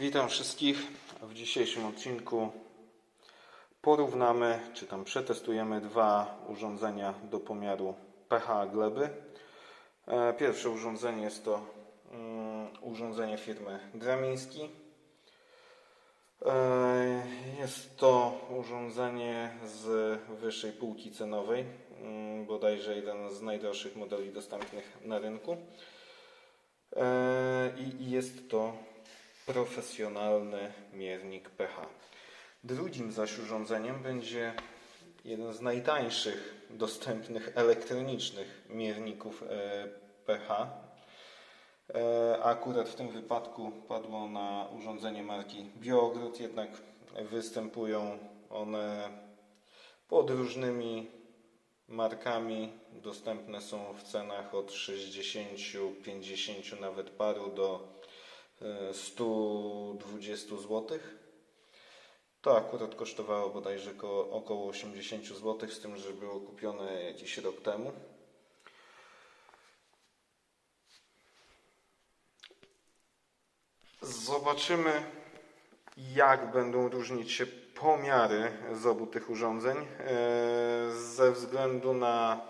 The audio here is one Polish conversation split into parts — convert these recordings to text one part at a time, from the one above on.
Witam wszystkich. W dzisiejszym odcinku porównamy, czy tam przetestujemy dwa urządzenia do pomiaru pH gleby. E, Pierwsze urządzenie jest to mm, urządzenie firmy Dramiński. E, Jest to urządzenie z wyższej półki cenowej, mm, bodajże jeden z najdroższych modeli dostępnych na rynku. E, i jest to profesjonalny miernik pH. Drugim zaś urządzeniem będzie jeden z najtańszych dostępnych elektronicznych mierników e, pH. E, Akurat w tym wypadku padło na urządzenie marki Biogród, jednak występują one pod różnymi markami. Dostępne są w cenach od 60, 50 nawet paru do 120 zł. To akurat kosztowało bodajże około, około 80 zł, z tym, że było kupione jakiś rok temu. Zobaczymy, jak będą różnić się pomiary z obu tych urządzeń. E, Ze względu na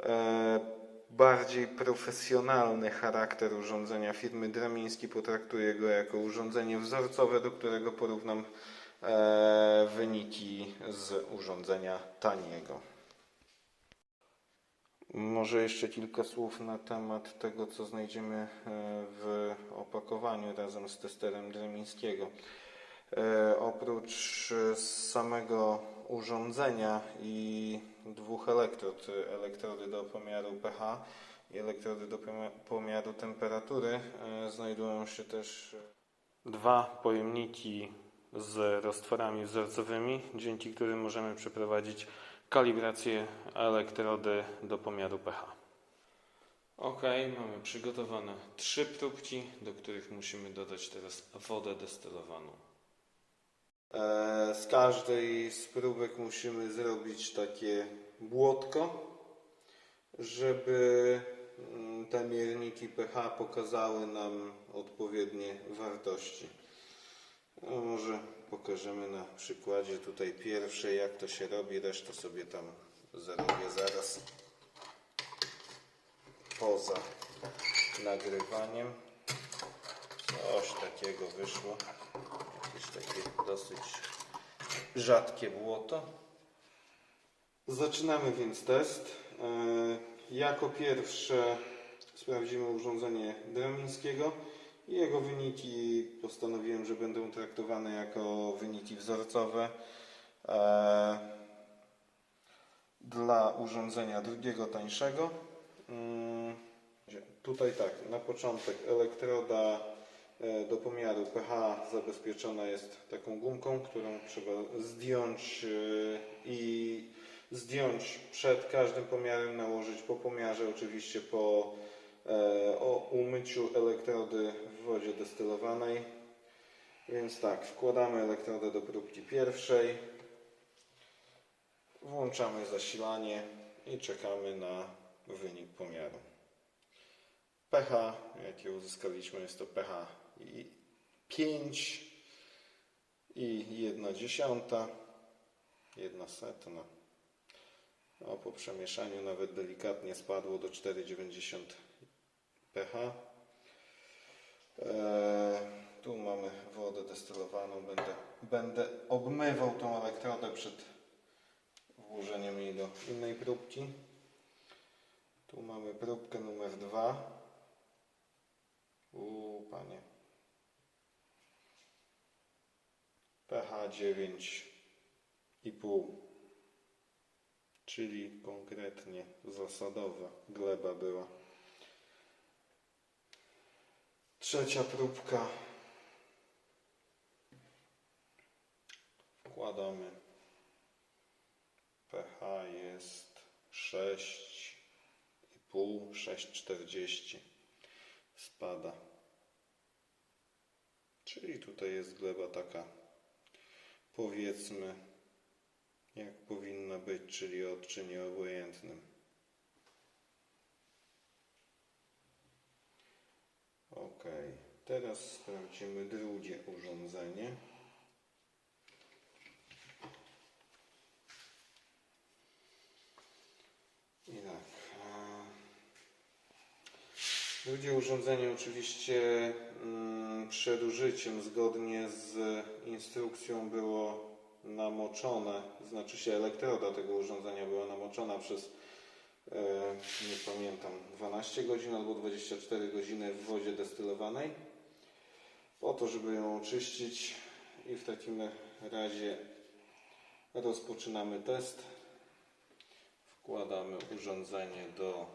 e, bardziej profesjonalny charakter urządzenia firmy Dramiński, potraktuję go jako urządzenie wzorcowe, do którego porównam e, wyniki z urządzenia taniego. Może jeszcze kilka słów na temat tego, co znajdziemy e, w opakowaniu razem z testerem Dremińskiego. E, Oprócz e, samego urządzenia i dwóch elektrod, e, elektrody do pomiaru pH i elektrody do pomia- pomiaru temperatury, znajdują się też dwa pojemniki z roztworami wzorcowymi, dzięki którym możemy przeprowadzić kalibrację elektrody do pomiaru pH. Ok, mamy przygotowane trzy próbki, do których musimy dodać teraz wodę destylowaną. E, Z każdej z próbek musimy zrobić takie błotko, żeby mm, te mierniki pH pokazały nam odpowiednie wartości. No, może pokażemy na przykładzie tutaj pierwszej, jak to się robi, resztę sobie tam zrobię zaraz poza nagrywaniem. Coś takiego wyszło. Takie dosyć rzadkie błoto. Zaczynamy więc test. E, Jako pierwsze sprawdzimy urządzenie Dramińskiego. i Jego wyniki postanowiłem, że będą traktowane jako wyniki wzorcowe. E, Dla urządzenia drugiego, tańszego. Mm, Tutaj tak, na początek elektroda do pomiaru pH zabezpieczona jest taką gumką, którą trzeba zdjąć e, i zdjąć przed każdym pomiarem, nałożyć po pomiarze, oczywiście po e, o umyciu elektrody w wodzie destylowanej. Więc tak, wkładamy elektrodę do próbki pierwszej, włączamy zasilanie i czekamy na wynik pomiaru pH, jakie uzyskaliśmy, jest to pH i 5 i 1 dziesiąta, 1 setna. No, po przemieszaniu nawet delikatnie spadło do 4,90 pH. Eee, tu mamy wodę destylowaną. Będę, będę obmywał tą elektrodę przed włożeniem jej do innej próbki. Tu mamy próbkę numer 2. U panie. pH 9,5 czyli konkretnie zasadowa gleba była. Trzecia próbka. Wkładamy. pH jest 6,5, 6,40 spada. Czyli tutaj jest gleba taka, powiedzmy, jak powinna być, czyli odczynie obojętnym. Ok. Teraz sprawdzimy drugie urządzenie. I tak. Drugie urządzenie oczywiście mm, przed użyciem zgodnie z instrukcją było namoczone, znaczy się elektroda tego urządzenia była namoczona przez e, nie pamiętam 12 godzin albo 24 godziny w wodzie destylowanej po to, żeby ją oczyścić i w takim razie rozpoczynamy test. Wkładamy urządzenie do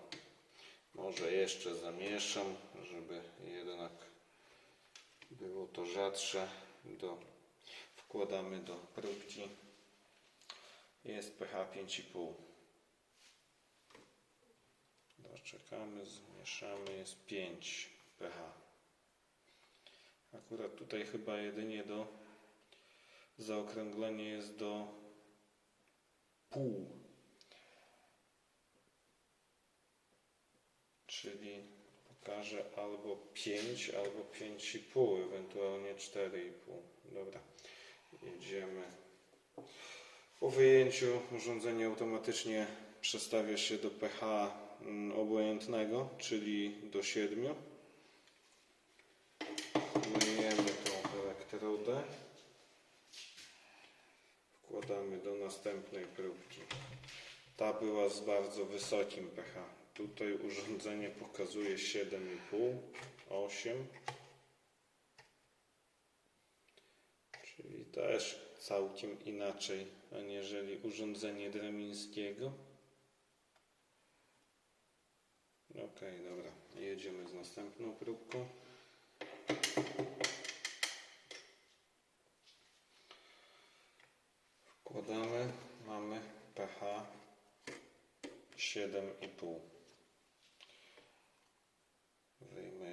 może jeszcze zamieszam, żeby jednak było to rzadsze. Do, wkładamy do próbki. Jest pH 5,5. Doczekamy, zmieszamy, jest 5 pH. Akurat tutaj chyba jedynie do zaokrąglenie jest do pół. Czyli pokażę albo 5, albo 5,5, ewentualnie 4,5. Dobra, jedziemy. Po wyjęciu urządzenie automatycznie przestawia się do pH obojętnego, czyli do 7. Myjemy tą elektrodę. Wkładamy do następnej próbki. Ta była z bardzo wysokim pH. Tutaj urządzenie pokazuje 7,5, 8. Czyli też całkiem inaczej, aniżeli urządzenie Dremińskiego. Ok, dobra. Jedziemy z następną próbką. Wkładamy, mamy pH 7,5.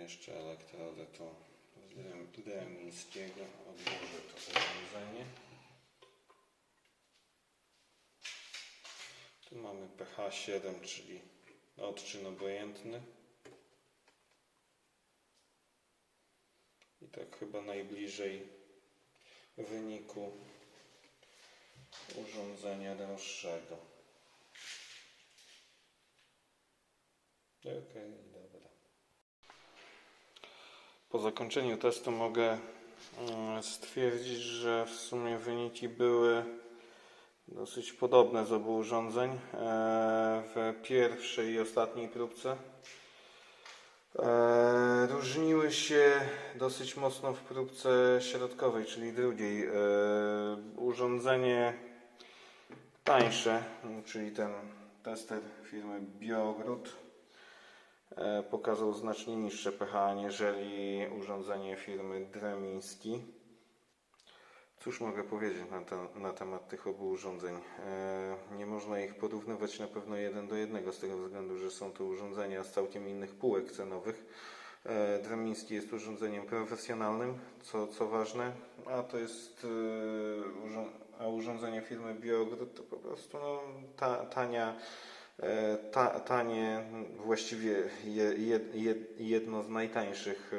Jeszcze elektrodę tą z Drem- Dremińskiego. Odłożę to urządzenie. Tu mamy pH 7, czyli odczyn obojętny. I tak chyba najbliżej wyniku urządzenia droższego. Okej, dobra. Po zakończeniu testu mogę mm, stwierdzić, że w sumie wyniki były dosyć podobne z obu urządzeń. E, W pierwszej i ostatniej próbce e, różniły się dosyć mocno w próbce środkowej, czyli drugiej. E, Urządzenie tańsze, czyli ten tester firmy Biogród pokazał znacznie niższe pH aniżeli urządzenie firmy Dremiński. Cóż mogę powiedzieć na, te, na temat tych obu urządzeń? E, nie można ich porównywać na pewno jeden do jednego z tego względu, że są to urządzenia z całkiem innych półek cenowych. E, Dremiński jest urządzeniem profesjonalnym, co, co ważne, a to jest e, a urządzenie firmy Biogród to po prostu no, ta, tania, e, ta, tanie, właściwie je, je, je, jedno z najtańszych e,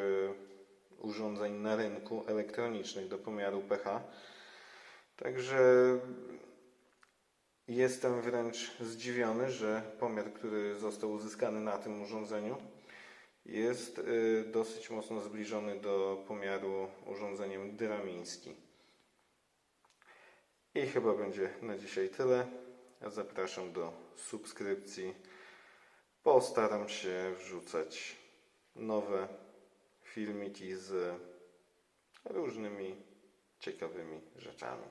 urządzeń na rynku elektronicznych do pomiaru pH. Także jestem wręcz zdziwiony, że pomiar, który został uzyskany na tym urządzeniu, jest y, dosyć mocno zbliżony do pomiaru urządzeniem Dramiński. I chyba będzie na dzisiaj tyle. Zapraszam do subskrypcji. Postaram się wrzucać nowe filmiki z różnymi ciekawymi rzeczami.